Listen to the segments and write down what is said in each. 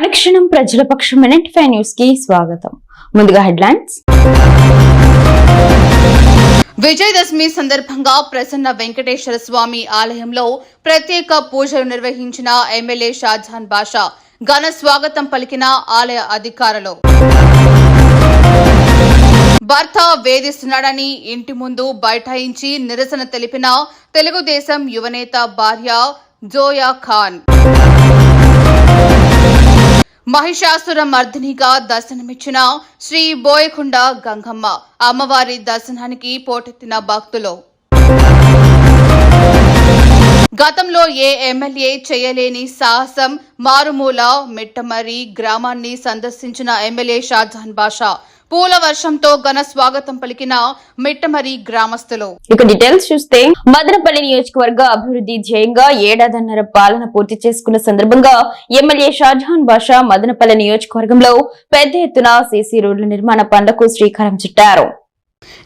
అనుక్షణం ప్రజల పక్షం minute five న్యూస్కి స్వాగతం. ముందుగా హెడ్లైన్స్. విజయదశమి సందర్భంగా ప్రసన్న వెంకటేశ్వర స్వామి ఆలయంలో ప్రత్యేక పూజలు నిర్వహించిన ఎమ్మెల్యే షాజహాన్ బాషా ఘన స్వాగతం పలికిన ఆలయ అధికారులు. భర్త వేధిస్తున్నాడని ఇంటి ముందు బైఠాయించి నిరసన తెలిపిన తెలుగుదేశం యువనేత భార్య జోయా ఖాన్. మహిషాసుర మర్దినిగా దర్శనమిచ్చిన శ్రీ బోయకొండ గంగమ్మ అమ్మవారి దర్శనానికి పోటెత్తిన భక్తులు. గతంలో ఏ ఎమ్మెల్యే చేయలేని సాహసం మారుమూల మిట్టమరి గ్రామాన్ని సందర్శించిన ఎమ్మెల్యే షాజహాన్ బాషా పూల వర్షంతో ఘన స్వాగతం పలికిన మిట్టమరి గ్రామస్తులు. ఇక డీటెయిల్స్ చూస్తే మదనపల్లి నియోజకవర్గ అభివృద్ధి ధ్యేయంగా ఏడాదిన్నర పాలన పూర్తి చేసుకున్న సందర్భంగా ఎమ్మెల్యే షాజహాన్ బాషా మదనపల్లి నియోజకవర్గంలో పెద్ద ఎత్తున సీసీ రోడ్ల నిర్మాణ పనులకు శ్రీకారం చుట్టారు.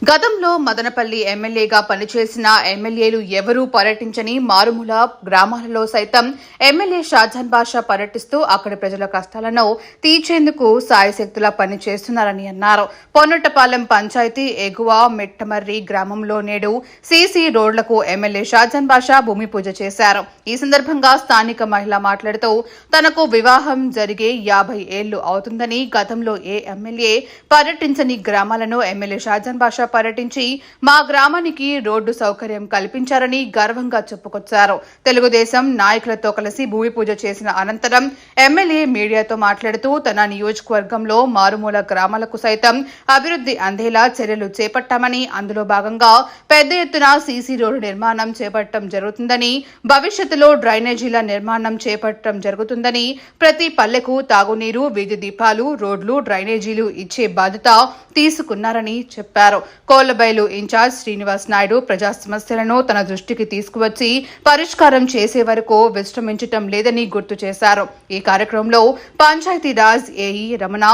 గతంలో మదనపల్లి ఎమ్మెల్యేగా పనిచేసిన ఎమ్మెల్యేలు ఎవరూ పర్యటించని మారుమూల గ్రామాలలో సైతం ఎమ్మెల్యే షాజాన్ బాషా పర్యటిస్తూ అక్కడి ప్రజల కష్టాలను తీర్చేందుకు సాయశక్తులా పనిచేస్తున్నారని అన్నారు. పొన్నట్టపాలెం పంచాయతీ ఎగువ మెట్టమర్రి గ్రామంలో నేడు సీసీ రోడ్లకు ఎమ్మెల్యే షాజాన్ బాషా భూమి పూజ చేశారు. ఈ సందర్భంగా స్థానిక మహిళ మాట్లాడుతూ తనకు వివాహం జరిగే యాభై ఏళ్ళు అవుతుందని గతంలో ఏ ఎమ్మెల్యే పర్యటించని గ్రామాలను ఎమ్మెల్యే షాజాన్ బాషా పర్యటించి మా గ్రామానికి రోడ్డు సౌకర్యం కల్పించారని గర్వంగా చెప్పుకొచ్చారు. తెలుగుదేశం నాయకులతో కలిసి భూమి పూజ చేసిన అనంతరం ఎమ్మెల్యే మీడియాతో మాట్లాడుతూ తన నియోజకవర్గంలో మారుమూల గ్రామాలకు సైతం అభివృద్ధి అందేలా చర్యలు చేపట్టామని అందులో భాగంగా పెద్ద ఎత్తున సీసీ రోడ్డు నిర్మాణం చేపట్టడం జరుగుతుందని భవిష్యత్తులో డ్రైనేజీల నిర్మాణం చేపట్టడం జరుగుతుందని ప్రతి పల్లెకు తాగునీరు వీధి దీపాలు రోడ్లు డ్రైనేజీలు ఇచ్చే బాధ్యత తీసుకున్నారని చెప్పారు. కోళ్ళబైలు ఇన్ఛార్జ్ శ్రీనివాస్ నాయుడు ప్రజా సమస్యలను తన దృష్టికి తీసుకువచ్చి పరిష్కారం చేసే వరకు విశ్రమించటం లేదని గుర్తు చేశారు. ఈ కార్యక్రమంలో పంచాయతీరాజ్ ఏఈ రమణ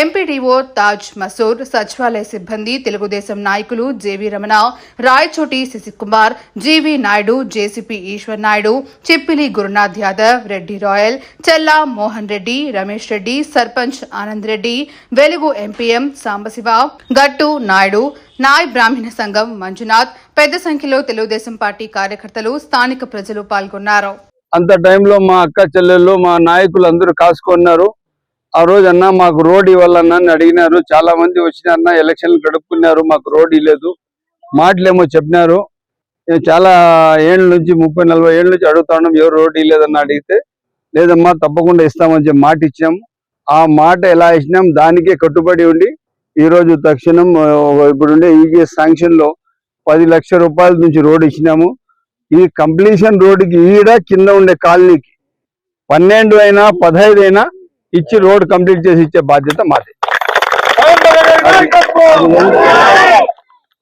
ఎంపీడీఓ తాజ్ మసూర్ సచివాలయ సిబ్బంది తెలుగుదేశం నాయకులు JV Ramana Rayachoti Sasikumar GV Naidu JCP Eshwar Naidu Chippili Gurunath Yadav Reddy Rayal Chella Mohan Reddy Ramesh Reddy sarpanch Anand Reddy Velugu MPM Sambasiva గట్టు నాయుడు నాయ్ బ్రాహ్మణ సంఘం మంజునాథ్ పెద్ద సంఖ్యలో తెలుగుదేశం పార్టీ కార్యకర్తలు స్థానిక ప్రజలు పాల్గొన్నారు. అంత టైంలో మా అక్క చెల్లెళ్ళు మా నాయకులు అందరూ కాసుకున్నారు. ఆ రోజు అన్న మాకు రోడ్ ఇవ్వాలన్నా అని అడిగినారు. చాలా మంది వచ్చినారన్న ఎలక్షన్లు గడుపుకున్నారు. మాకు రోడ్ ఇవ్వలేదు. మాటలేమో చెప్పినారు. చాలా ఏళ్ళ నుంచి ముప్పై నలభై ఏళ్ళ నుంచి అడుగుతాను ఎవరు రోడ్ ఇవ్వలేదన్న అడిగితే. లేదమ్మా తప్పకుండా ఇస్తామని చెప్పి మాట ఇచ్చాము ఆ మాట ఎలా ఇచ్చినాం దానికే కట్టుబడి ఉండి ఈ రోజు తక్షణం ఇప్పుడుండే ఇప్పుడు ఈజీఎస్ శాంక్షన్లో పది లక్షల రూపాయల నుంచి రోడ్ ఇచ్చినాము. ఈ కంప్లీషన్ రోడ్డుకి ఈడ కింద ఉండే కాలనీకి పన్నెండు అయినా పదహైదు అయినా ఇచ్చి రోడ్ కంప్లీట్ చేసి ఇచ్చే బాధ్యత మాది.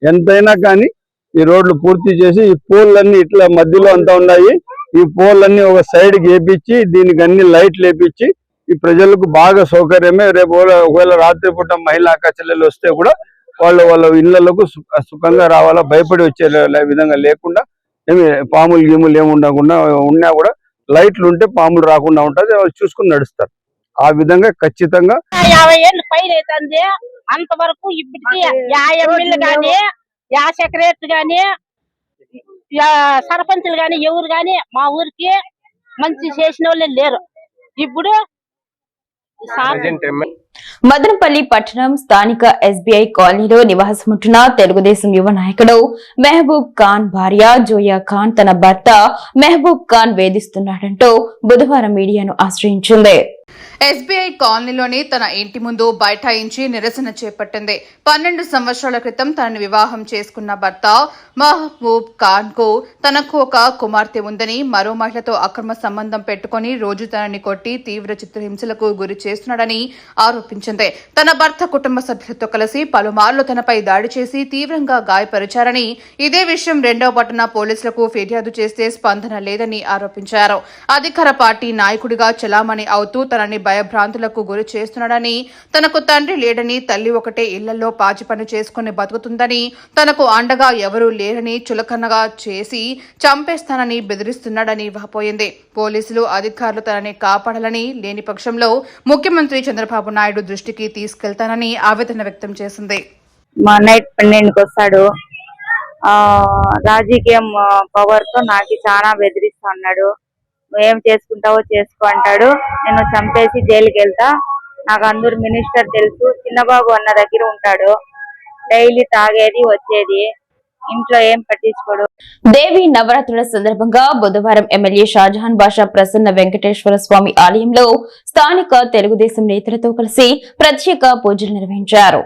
ఎంతైనా కానీ ఈ రోడ్లు పూర్తి చేసి ఈ పోల్లన్నీ ఇట్లా మధ్యలో అంతా ఉన్నాయి. ఈ పోల్లన్నీ ఒక సైడ్కి వేపించి దీనికి అన్ని లైట్లు వేపించి ఈ ప్రజలకు బాగా సౌకర్యమే. రేపు ఒకవేళ- రాత్రిపూట మహిళా చెల్లెలు వస్తే కూడా వాళ్ళు వాళ్ళ ఇళ్ళకు సు- సుఖంగా రావాలా భయపడి వచ్చే విధంగా లేకుండా ఏమి పాములు గీములు ఏమి ఉండకుండా ఉన్నా కూడా లైట్లు ఉంటే పాములు రాకుండా ఉంటది. వాళ్ళు చూసుకుని నడుస్తారు. ఆ విధంగా ఖచ్చితంగా యాభై ఏళ్ళు పైన అవుతుంది. అంతవరకు ఇప్పటికి యా ఎమ్మెల్యే గాని యా సెక్రటరీ గాని యా సర్పంచులు గాని ఎవరు గాని మా ఊరికి మంచి చేసిన వాళ్ళే లేరు. ఇప్పుడు మదనపల్లి పట్టణం స్థానిక ఎస్బీఐ కాలనీలో నివాసముంటున్న తెలుగుదేశం యువ నాయకుడు మెహబూబ్ ఖాన్ భార్య జోయా ఖాన్ తన భర్త మెహబూబ్ ఖాన్ వేధిస్తున్నాడంటూ బుధవారం మీడియాను ఆశ్రయించింది. ఎస్బీఐ కాలనీలోని తన ఇంటి ముందు బైఠాయించి నిరసన చేపట్టింది. పన్నెండు సంవత్సరాల క్రితం తనని వివాహం చేసుకున్న భర్త మహబూబ్ ఖాన్కు తనకు ఒక కుమార్తె ఉందని మరో మహిళతో అక్రమ సంబంధం పెట్టుకుని రోజు తనని కొట్టి తీవ్ర చిత్రహింసలకు గురి చేస్తున్నాడని ఆరోపించింది. తన భర్త కుటుంబ సభ్యులతో కలిసి పలుమార్లు తనపై దాడి చేసి తీవ్రంగా గాయపరిచారని ఇదే విషయం రెండవ పట్టణ పోలీసులకు ఫిర్యాదు చేస్తే స్పందన లేదని ఆరోపించారు. అధికార పార్టీ నాయకుడిగా చలామణి అవుతూ తనని భయభ్రాంతులకు గురి చేస్తున్నాడని తనకు తండ్రి లేడని తల్లి ఒకటే ఇళ్ళలో పాచి పని చేసుకుని బతుకుతుందని తనకు అండగా ఎవరూ లేరని చులకనగా చేసి చంపేస్తానని బెదిరిస్తున్నాడని వాపోయింది. పోలీసులు అధికారులు తనని కాపాడాలని లేని పక్షంలో ముఖ్యమంత్రి చంద్రబాబు నాయుడు దృష్టికి తీసుకెళ్తానని ఆవేదన వ్యక్తం చేసింది. మా నైట్ పన్నెండుకి వస్తాడు. రాజకీయం పవర్తో నాకు చాలా బెదిరిస్తా అన్నాడు. ఏం చేసుకుంటావో చేసుకో అంటాడు. నేను చంపేసి జైలుకి వెళ్తా నాకు అందరు మినిస్టర్ తెలుసు. చిన్నబాబు అన్న దగ్గర ఉంటాడు. డైలీ తాగేది వచ్చేది. ఇంట్లో ఏం పట్టించుకోడు. దేవి నవరాత్రుల సందర్భంగా బుధవారం ఎమ్మెల్యే షాజహాన్ బాషా ప్రసన్న వెంకటేశ్వర స్వామి ఆలయంలో స్థానిక తెలుగుదేశం నేతలతో కలిసి ప్రత్యేక పూజలు నిర్వహించారు.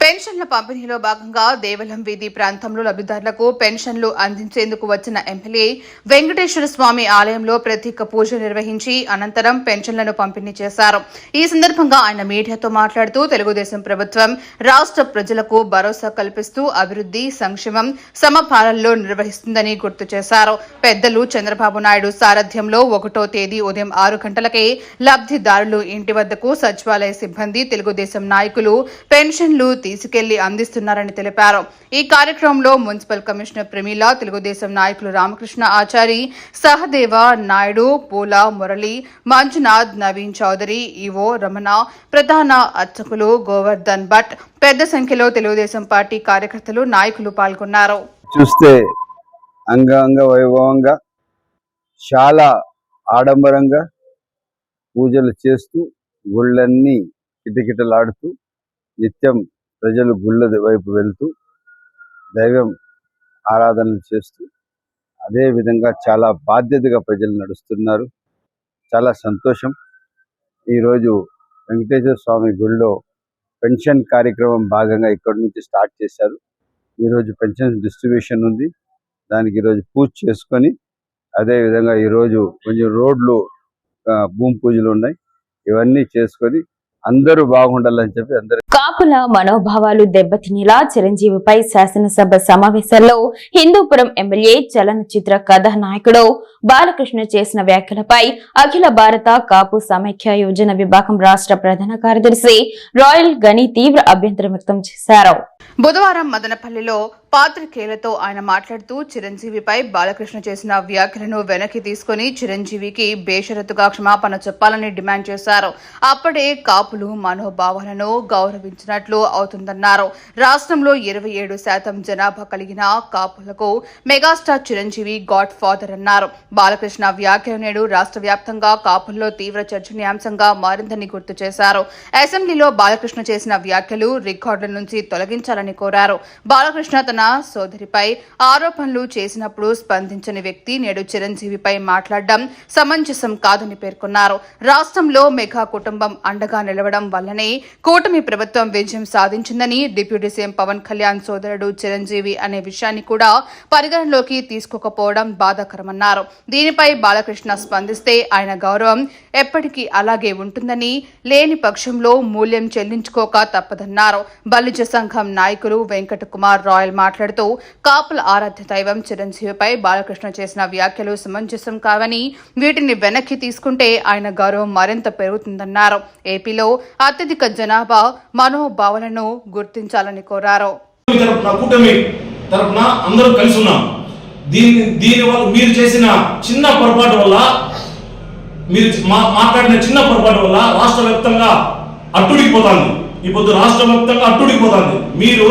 పెన్షన్ల పంపిణీలో భాగంగా దేవలం వీధి ప్రాంతంలో లబ్ధిదారులకు పెన్షన్లు అందించేందుకు వచ్చిన ఎమ్మెల్యే వెంకటేశ్వర స్వామి ఆలయంలో ప్రత్యేక పూజ నిర్వహించి అనంతరం పెన్షన్లను పంపిణీ చేశారు. ఈ సందర్భంగా ఆయన మీడియాతో మాట్లాడుతూ తెలుగుదేశం ప్రభుత్వం రాష్ట్ర ప్రజలకు భరోసా కల్పిస్తూ అభివృద్ధి సంక్షేమం సమపాలనలో నిర్వహిస్తుందని గుర్తు చేశారు. పెద్దలు చంద్రబాబు నాయుడు సారథ్యంలో ఒకటో తేదీ ఉదయం ఆరు గంటలకే లబ్ధిదారులు ఇంటి వద్దకు సచివాలయ సిబ్బంది తెలుగుదేశం నాయకులు పెన్షన్లు తీసుకెళ్ళి అందిస్తున్నారని తెలిపారు. ఈ కార్యక్రమంలో మున్సిపల్ కమిషనర్ ప్రమీల తెలుగుదేశం నాయకులు రామకృష్ణ ఆచారి సహదేవ నాయుడు పూల మురళి మంజునాథ్ నవీన్ చౌదరి ఈవో రమణ ప్రధాన అర్చకులు గోవర్ధన్ భట్. పెద్ద సంఖ్యలో తెలుగుదేశం పార్టీ కార్యకర్తలు నాయకులు పాల్గొన్నారు. చూస్తే అంగంగ వైభవంగా చాలా ఆడంబరంగా పూజలు చేస్తూ గుళ్ళన్నీ కిటకిటలాడుతూ నిత్యం ప్రజలు గుళ్ళ వైపు వెళ్తూ దైవం ఆరాధనలు చేస్తూ అదే విధంగా చాలా బాధ్యతగా ప్రజలు నడుస్తున్నారు. చాలా సంతోషం. ఈరోజు వెంకటేశ్వర స్వామి గుడిలో పెన్షన్ కార్యక్రమం భాగంగా ఇక్కడి నుంచి స్టార్ట్ చేశారు. ఈరోజు పెన్షన్ డిస్ట్రిబ్యూషన్ ఉంది. దానికి ఈరోజు పూజ చేసుకొని అదే విధంగా ఈరోజు కొంచెం రోడ్లు భూమి పూజలు ఉన్నాయి. ఇవన్నీ చేసుకొని అందరూ బాగుండాలని చెప్పి అందరూ కాపుల మనోభావాలు దెబ్బతినేలా చిరంజీవిపై శాసనసభ సమావేశంలో హిందూపురం ఎమ్మెల్యే చలనచిత్ర కథానాయకుడు బాలకృష్ణ చేసిన వ్యాఖ్యలపై అఖిల భారత కాపు సమైక్య యోజన విభాగం రాష్ట్ర ప్రధాన కార్యదర్శి రాయల్ గని తీవ్ర అభ్యంతరం వ్యక్తం చేశారు. బుధవారం మదనపల్లిలో పాత్రికేయులతో ఆయన మాట్లాడుతూ చిరంజీవిపై బాలకృష్ణ చేసిన వ్యాఖ్యలను వెనక్కి తీసుకుని చిరంజీవికి బేషరతుగా క్షమాపణ చెప్పాలని డిమాండ్ చేశారు. అప్పుడే కాపులు మనోభావాలను గౌరవించినట్లు అవుతుందన్నారు. రాష్ట్రంలో ఇరవై ఏడు శాతం జనాభా కలిగిన కాపులకు మెగాస్టార్ చిరంజీవి గాడ్ ఫాదర్ అన్నారు. బాలకృష్ణ వ్యాఖ్యలు నేడు రాష్ట్ర వ్యాప్తంగా కాపుల్లో తీవ్ర చర్చనీయాంశంగా మారిందని గుర్తు చేశారు. అసెంబ్లీలో బాలకృష్ణ చేసిన వ్యాఖ్యలు రికార్డుల నుంచి తొలగించాలని కోరారు. బాలకృష్ణ తన సోదరిపై ఆరోపణలు చేసినప్పుడు స్పందించని వ్యక్తి నేడు చిరంజీవిపై మాట్లాడడం సమంజసం కాదని పేర్కొన్నారు. రాష్ట్రంలో మెగా కుటుంబం అండగా నిలవడం వల్లనే కూటమి ప్రభుత్వం విజయం సాధించిందని డిప్యూటీ సీఎం పవన్ కళ్యాణ్ సోదరుడు చిరంజీవి అనే విషయాన్ని కూడా పరిగణలోకి తీసుకోకపోవడం బాధాకరమన్నారు. దీనిపై బాలకృష్ణ స్పందిస్తే ఆయన గౌరవం ఎప్పటికీ అలాగే ఉంటుందని లేని పక్షంలో మూల్యం చెల్లించుకోక తప్పదన్నారు. బలిజ సంఘం నాయకులు వెంకట కుమార్ రాయల్ మాట్లాడుతూ కాపుల ఆరాధ్య దైవం చిరంజీవిపై బాలకృష్ణ చేసిన వ్యాఖ్యలు సమంజసం కావని వీటిని వెనక్కి తీసుకుంటే ఆయన గౌరవం మరింత పెరుగుతుందన్నారు. ఏపీలో అత్యధిక జనాభా మనోభావాలను గుర్తించాలని కోరారు. తరపున కూటమి తరపున అందరూ కలిసి ఉన్నాం. దీని దీని వల్ల మీరు చేసిన చిన్న పొరపాటు వల్ల మీరు మా మాట్లాడిన చిన్న పొరపాటు వల్ల రాష్ట్ర వ్యాప్తంగా అట్టుడికిపోతుంది ఈ పొద్దు రాష్ట్ర వ్యాప్తంగా అట్టుడికిపోతుంది మీరు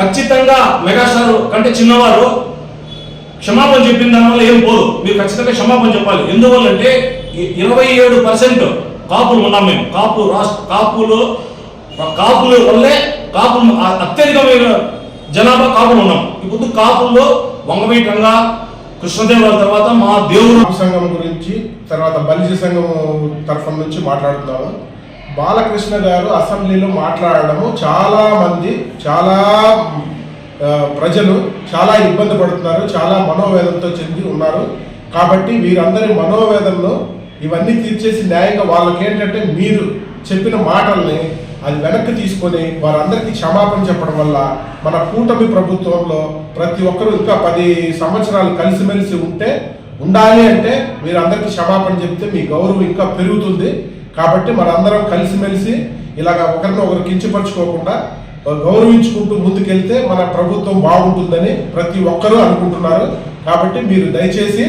ఖచ్చితంగా మెగాస్టార్ కంటే చిన్నవారు క్షమాపణ చెప్పిన దానివల్ల ఏం పోదు. మీరు ఖచ్చితంగా క్షమాపణ చెప్పాలి. ఎందువల్లంటే అంటే ఇరవై ఏడు పర్సెంట్ కాపులు ఉన్నాం మేము. కాపు రాష్ట్ర కాపులు కాపుల వల్లే కాపులు అత్యధికమైన జనాభా కాపులు ఉన్నాం. ఇప్పుడు కాపుల్లో వంగవీటి రంగా కృష్ణదేవరాయల తర్వాత మా దేవుడు సంఘం గురించి తర్వాత బలిజ సంఘం తరఫున నుంచి మాట్లాడుతున్నాము. బాలకృష్ణ గారు అసెంబ్లీలో మాట్లాడడము చాలా మంది చాలా ప్రజలు చాలా ఇబ్బంది పడుతున్నారు చాలా మనోవేదనతో చెంది ఉన్నారు. కాబట్టి వీరందరి మనోవేదంలో ఇవన్నీ తీర్చేసి న్యాయంగా వాళ్ళకి ఏంటంటే మీరు చెప్పిన మాటల్ని అది వెనక్కి తీసుకొని వారందరికీ క్షమాపణ చెప్పడం వల్ల మన కూటమి ప్రభుత్వంలో ప్రతి ఒక్కరూ ఇంకా పది సంవత్సరాలు కలిసిమెలిసి ఉంటే ఉండాలి అంటే మీరు అందరికీ క్షమాపణ చెప్తే మీ గౌరవం ఇంకా పెరుగుతుంది. కాబట్టి మనందరం కలిసిమెలిసి ఇలాగ ఒకరిని ఒకరు కించపరచుకోకుండా గౌరవించుకుంటూ ముందుకెళ్తే మన ప్రభుత్వం బాగుంటుందని ప్రతి ఒక్కరూ అనుకుంటున్నారు. కాబట్టి మీరు దయచేసి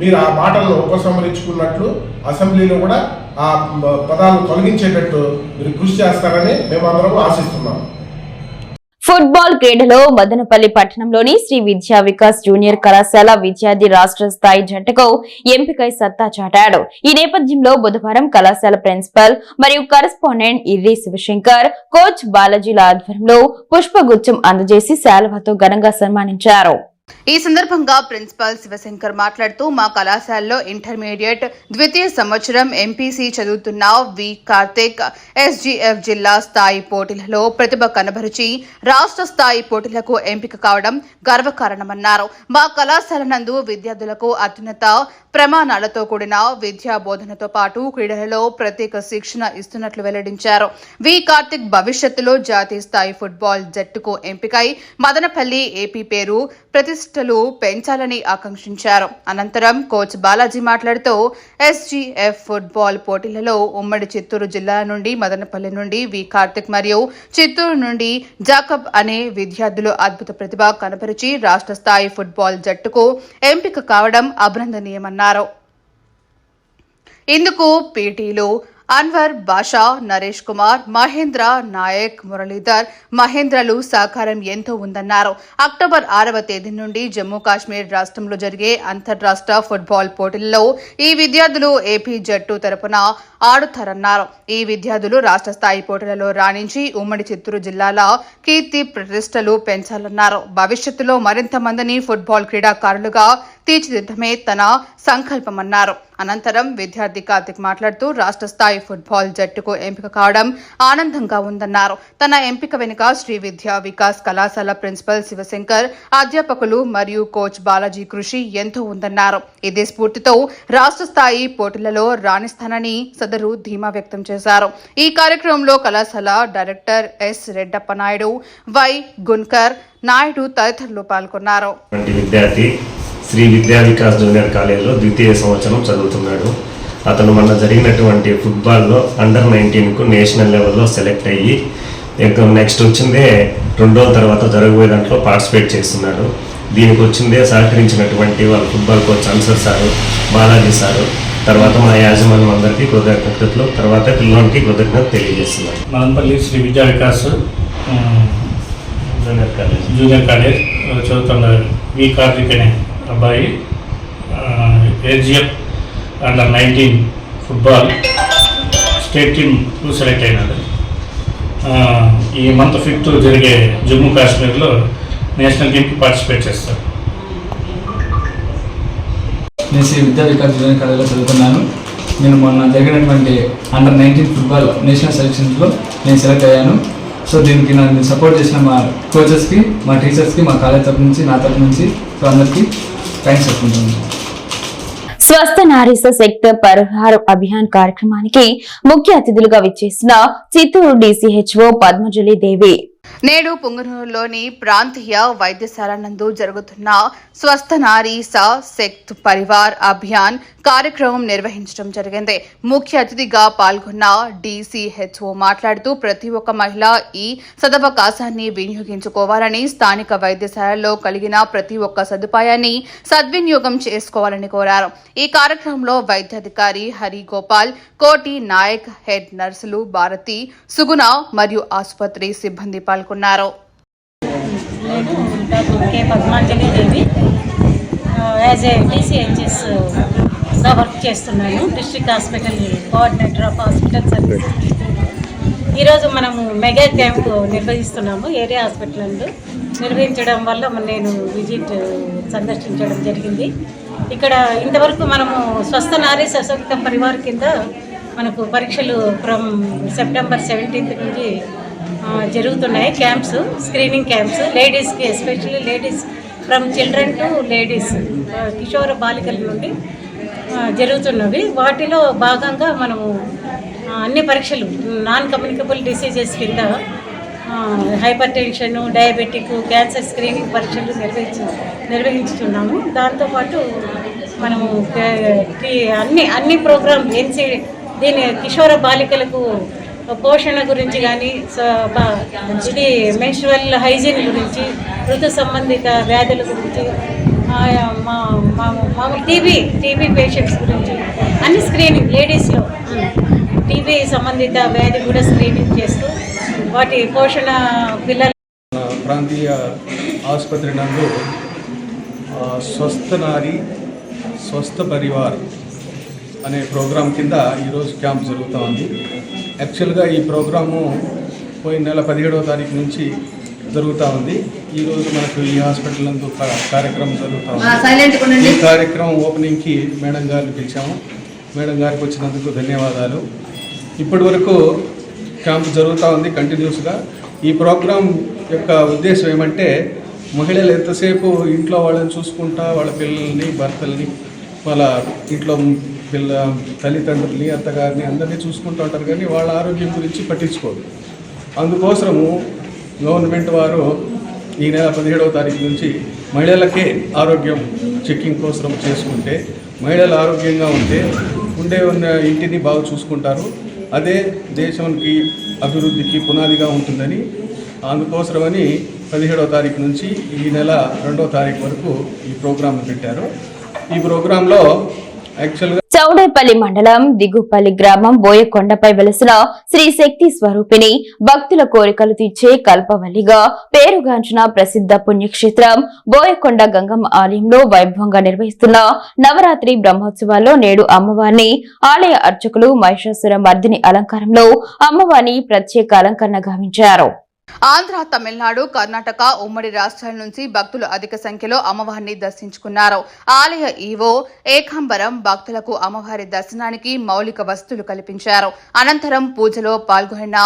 మీరు ఆ మాటలను ఉపసంహరించుకున్నట్లు అసెంబ్లీలో కూడా ఆ పదాలు తొలగించేటట్టు మీరు కృషి చేస్తారని మేమందరం ఆశిస్తున్నాం. ఫుట్బాల్ క్రీడలో మదనపల్లి పట్టణంలోని శ్రీ విద్యా వికాస్ జూనియర్ కళాశాల విద్యార్థి రాష్ట్ర స్థాయి జట్టుకు ఎంపికై సత్తా చాటాడు. ఈ నేపథ్యంలో బుధవారం కళాశాల ప్రిన్సిపల్ మరియు కరస్పాండెంట్ ఇర్రి శివశంకర్ కోచ్ బాలాజీల ఆధ్వర్యంలో పుష్పగుచ్చం అందజేసి శాలువాతో ఘనంగా సన్మానించారు. ఈ సందర్భంగా ప్రిన్సిపాల్ శివశంకర్ మాట్లాడుతూ మా కళాశాలలో ఇంటర్మీడియట్ ద్వితీయ సంవత్సరం ఎంపీసీ చదువుతున్న వి కార్తిక్ ఎస్జీఎఫ్ జిల్లా స్థాయి పోటీలలో ప్రతిభ కనబరిచి రాష్ట్ర స్థాయి పోటీలకు ఎంపిక కావడం గర్వకారణమన్నారు. మా కళాశాల నందు విద్యార్థులకు అత్యున్నత ప్రమాణాలతో కూడిన విద్యా బోధనతో పాటు క్రీడలలో ప్రత్యేక శిక్షణ ఇస్తున్నట్లు వెల్లడించారు. వి కార్తిక్ భవిష్యత్తులో జాతీయ స్థాయి ఫుట్బాల్ జట్టుకు ఎంపికై మదనపల్లి ఏపీ పేరు ప్రతిష్టలు పెంచాలని ఆకాంక్షించారు. అనంతరం కోచ్ బాలాజీ మాట్లాడుతూ ఎస్జీఎఫ్ ఫుట్బాల్ పోటీలలో ఉమ్మడి చిత్తూరు జిల్లా నుండి మదనపల్లి నుండి వి కార్తిక్ మరియు చిత్తూరు నుండి జాకబ్ అనే విద్యార్థులు అద్భుత ప్రతిభ కనపరిచి రాష్ట్ర స్థాయి ఫుట్బాల్ జట్టుకు ఎంపిక కావడం అభినందనీయమన్నారు. ఇందుకు పీటీలు అన్వర్ బాషా నరేష్ కుమార్ మహేంద్ర నాయక్ మురళీధర్ మహేంద్రలు సహకారం ఎంతో ఉందన్నారు. అక్టోబర్ ఆరవ తేదీ నుండి జమ్మూ కాశ్మీర్ రాష్ట్రంలో జరిగే అంతర్రాష్ట్ర ఫుట్బాల్ పోటీల్లో ఈ విద్యార్థులు ఏపీ జట్టు తరపున ఆడుతారన్నారు. ఈ విద్యార్థులు రాష్ట్ర స్థాయి పోటీలలో రాణించి ఉమ్మడి చిత్తూరు జిల్లాల కీర్తి ప్రతిష్టలు పెంచాలన్నారు. భవిష్యత్తులో మరింత మందిని ఫుట్బాల్ క్రీడాకారులుగా తీర్చిదిద్దమే తన సంకల్పమన్నారు. అనంతరం విద్యార్థి కార్తిక్ మాట్లాడుతూ రాష్ట్ర స్థాయి ఫుట్బాల్ జట్టుకు ఎంపిక కావడం ఆనందంగా ఉందన్నారు. తన ఎంపిక వెనుక శ్రీ విద్యా వికాస్ కళాశాల ప్రిన్సిపల్ శివశంకర్ అధ్యాపకులు మరియు కోచ్ బాలాజీ కృషి ఎంతో ఉందన్నారు. ఇదే స్ఫూర్తితో రాష్ట్ర స్థాయి పోటీలలో రాణిస్తానని సదరు ధీమా వ్యక్తం చేశారు. ఈ కార్యక్రమంలో కళాశాల director S Reddappa Naidu Y Gunkar Naidu తదితరులు పాల్గొన్నారు. విద్యార్థి శ్రీ విద్యా వికాస్ జూనియర్ కాలేజీలో ద్వితీయ సంవత్సరం చదువుతున్నాడు. అతను మొన్న జరిగినటువంటి ఫుట్బాల్లో అండర్ నైన్టీన్కు నేషనల్ లెవెల్లో సెలెక్ట్ అయ్యి ఇంకా నెక్స్ట్ వచ్చిందే రెండో తర్వాత జరగబోయే దాంట్లో పార్టిసిపేట్ చేస్తున్నాడు. దీనికి వచ్చిందే సహకరించినటువంటి వాళ్ళ football coach Ansar sir Balaji sir తర్వాత మా యాజమాన్యం అందరికీ కృతజ్ఞతలు. తర్వాత పిల్లలకి కృతజ్ఞత తెలియజేస్తున్నాను Madanapalle Sri Vidya Vikas junior college. Junior college చదువుతున్న వి కార్తిక్ అనే అబ్బాయి AGF under nineteen football state team select అయినాడు. ఈ మంత్ ఫిఫ్త్ జరిగే జమ్మూ కాశ్మీర్లో నేషనల్ టీమ్కి పార్టిసిపేట్ చేస్తారు నేను శ్రీ విద్యా వికాస్ జూనియర్ కాలేజీలో చదువుతున్నాను. నేను మొన్న జరిగినటువంటి అండర్ నైన్టీన్ ఫుట్బాల్ నేషనల్ సెలక్షన్స్లో నేను సెలెక్ట్ అయ్యాను. సో దీనికి నన్ను సపోర్ట్ చేసిన మా కోచెస్కి మా టీచర్స్కి మా కాలేజ్ తరఫు నుంచి నా తరఫు నుంచి సో అందరికీ థ్యాంక్స్ స్వస్థ నారీస సెక్టర్ పరిహార అభియాన్ కార్యక్రమానికి ముఖ్య అతిథులుగా విచ్చేసిన చిత్తూరు డిసిహెచ్ఓ పద్మజలి దేవి. నేడు పుంగనూరులోని ప్రాంతీయ వైద్యశాల నందు జరుగుతున్న స్వస్థ నారీ స శక్త్ పరివార్ అభియాన్ కార్యక్రమం నిర్వహించడం జరిగింది. ముఖ్య అతిథిగా పాల్గొన్న డీసీహెచ్ఓ మాట్లాడుతూ ప్రతి ఒక్క మహిళ ఈ సదవకాశాన్ని వినియోగించుకోవాలని స్థానిక వైద్యశాలలో కలిగిన ప్రతి ఒక్క సదుపాయాన్ని సద్వినియోగం చేసుకోవాలని కోరారు. ఈ కార్యక్రమంలో వైద్యాధికారి హరిగోపాల్ కోటి నాయక్ హెడ్ నర్సులు భారతి సుగుణ మరియు ఆసుపత్రి సిబ్బంది పాల్గొన్నారు. పాల్గొన్నారు. పద్మాంజలి దేవి యాజ్ ఏ టీసీహెచ్ఎస్గా వర్క్ చేస్తున్నాను district hospital coordinator of hospital service. ఈరోజు మనము మెగా క్యాంప్ నిర్వహిస్తున్నాము ఏరియా హాస్పిటల్లో నిర్వహించడం వల్ల నేను విజిట్ సందర్శించడం జరిగింది. ఇక్కడ ఇంతవరకు మనము స్వస్థ నారీ సశక్త పరివార్ కింద మనకు పరీక్షలు ఫ్రమ్ సెప్టెంబర్ సెవెంటీన్త్ నుంచి జరుగుతున్నాయి క్యాంప్స్ స్క్రీనింగ్ క్యాంప్స్. లేడీస్కి especially ladies from children to ladies కిషోర బాలికల నుండి జరుగుతున్నవి. వాటిలో భాగంగా మనము అన్ని పరీక్షలు నాన్ కమ్యూనికబుల్ డిసీజెస్ కింద hypertension diabetic cancer screening పరీక్షలు నిర్వహించు నిర్వహించుతున్నాము. దాంతోపాటు మనము అన్ని అన్ని ప్రోగ్రామ్ ఎన్సీ దీని కిషోర బాలికలకు పోషణ గురించి కానీ ఇది మెన్స్ట్రువల్ హైజీన్ గురించి ఋతు సంబంధిత వ్యాధుల గురించి మామూలు టీబీ టీబీ పేషెంట్స్ గురించి అన్ని స్క్రీనింగ్ లేడీస్లో టీబీ సంబంధిత వ్యాధి కూడా స్క్రీనింగ్ చేస్తూ వాటి పోషణ పిల్లల ప్రాంతీయ ఆసుపత్రి నందు స్వస్థ నారి స్వస్థ పరివార్ అనే ప్రోగ్రాం కింద ఈరోజు క్యాంప్ జరుగుతూ ఉంది. యాక్చువల్గా ఈ ప్రోగ్రాము పోయిన నెల పదిహేడవ తారీఖు నుంచి జరుగుతూ ఉంది. ఈరోజు మనకు ఈ హాస్పిటల్ నందు కార్యక్రమం జరుగుతూ ఉంది. ఈ కార్యక్రమం ఓపెనింగ్కి మేడం గారిని పిలిచాము. మేడం గారికి వచ్చినందుకు ధన్యవాదాలు. ఇప్పటి వరకు క్యాంప్ జరుగుతూ ఉంది కంటిన్యూస్గా. ఈ ప్రోగ్రాం యొక్క ఉద్దేశం ఏమంటే మహిళలు ఎంతసేపు ఇంట్లో వాళ్ళని చూసుకుంటా వాళ్ళ పిల్లల్ని భర్తల్ని వాళ్ళ ఇంట్లో పిల్ల తల్లిదండ్రుల్ని అత్తగారిని అందరినీ చూసుకుంటూ ఉంటారు కానీ వాళ్ళ ఆరోగ్యం గురించి పట్టించుకోరు. అందుకోసము గవర్నమెంట్ వారు ఈ నెల పదిహేడవ తారీఖు నుంచి మహిళలకే ఆరోగ్యం చెక్కింగ్ కోసం చేసుకుంటే మహిళలు ఆరోగ్యంగా ఉంటే ఉండే ఉన్న ఇంటిని బాగా చూసుకుంటారు. అదే దేశానికి అభివృద్ధికి పునాదిగా ఉంటుందని అందుకోసమని పదిహేడవ తారీఖు నుంచి ఈ నెల రెండవ తారీఖు వరకు ఈ ప్రోగ్రాం పెట్టారు. ఈ ప్రోగ్రాంలో చౌడేపల్లి మండలం దిగుపల్లి గ్రామం బోయకొండపై వెలసిన శ్రీ శక్తి స్వరూపిణి భక్తుల కోరికలు తీర్చే కల్పవల్లిగా పేరుగాంచిన ప్రసిద్ధ పుణ్యక్షేత్రం బోయకొండ గంగమ్మ ఆలయంలో వైభవంగా నిర్వహిస్తున్న నవరాత్రి బ్రహ్మోత్సవాల్లో నేడు అమ్మవారిని ఆలయ అర్చకులు మహిషాసుర మర్దిని అలంకారంలో అమ్మవారిని ప్రత్యేక అలంకరణ గావించారు. ఆంధ్ర తమిళనాడు కర్ణాటక ఉమ్మడి రాష్ట్రాల నుంచి భక్తులు అధిక సంఖ్యలో అమ్మవారిని దర్శించుకున్నారు. ఆలయ ఈవో ఏకాంబరం భక్తులకు అమ్మవారి దర్శనానికి మౌలిక వసతులు కల్పించారు. అనంతరం పూజలో పాల్గొన్న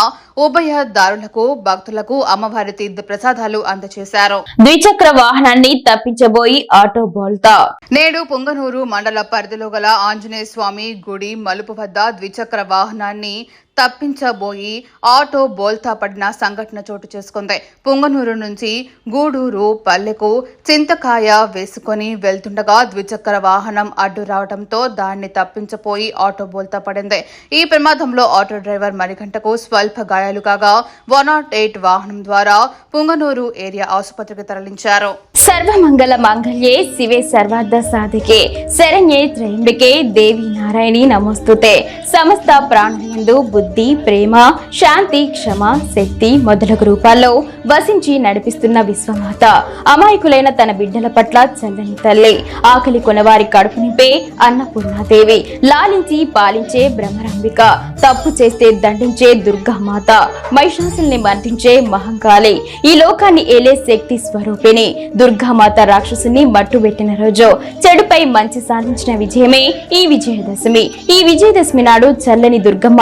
ఉభయదారులకు భక్తులకు అమ్మవారి తీర్థ ప్రసాదాలు అందజేశారు ద్విచక్ర వాహనాన్ని తప్పించబోయి ఆటో బోల్తా. నేడు పుంగనూరు మండల పరిధిలో గల ఆంజనేయ స్వామి గుడి మలుపు వద్ద ద్విచక్ర వాహనాన్ని తప్పించబోయి ఆటో బోల్తా పడిన సంఘటన చోటు చేసుకుంది. పుంగనూరు నుంచి గూడూరు పల్లెకు చింతకాయ వేసుకొని వెళ్తుండగా ద్విచక్ర వాహనం అడ్డు రావడంతో దాన్ని తప్పించపోయి ఆటో బోల్తా పడింది. ఈ ప్రమాదంలో ఆటో డ్రైవర్ మరిగంటకు స్వల్ప గాయాలు కాగా వన్ నాట్ ఎయిట్ వాహనం ద్వారా పుంగనూరు ఏరియా ఆసుపత్రికి తరలించారు. సర్వమంగళ మాంగళ్యే శివే సర్వార్థ సాధికే. శరణ్యే త్రయంబికే దేవి నారాయణి నమోస్తుతే. సమస్త ప్రాణులందు బుద్ధి ప్రేమ శాంతి క్షమ శక్తి మొదలగు రూపాల్లో వసించి నడిపిస్తున్న విశ్వమాత. అమాయకులైన తన బిడ్డల పట్ల చల్లని తల్లి. ఆకలి కొనవారి కడుపు నింపే అన్నపూర్ణాదేవి. లాలించి పాలించే బ్రహ్మరంబిక తప్పు చేస్తే దండించే దుర్గామాత. మహిషాసుల్ని మర్దించే మహంకాళి. ఈ లోకాన్ని ఏలే శక్తి స్వరూపిణి. దుర్గామాత రాక్షసుని మట్టుబెట్టిన రోజు చెడుపై మంచి సాధించిన విజయమే ఈ విజయదశమి. ఈ విజయదశమి నాడు చల్లని దుర్గమ్మ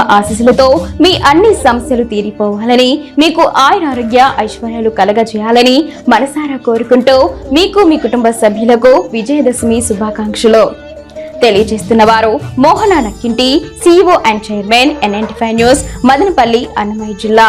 ఆశీస్సులతో మీ అన్ని సమస్యలు తీరిపోవాలని మీకు ఆయన ఆరోగ్య ఐశ్వర్యాలు కలగజేయాలని మనసారా కోరుకుంటూ మీకు మీ కుటుంబ సభ్యులకు విజయదశమి శుభాకాంక్షలు. తెలియజేస్తున్న వారు Mohana Nakkinti CEO and chairman NNT news Madanapalle Annamayya జిల్లా.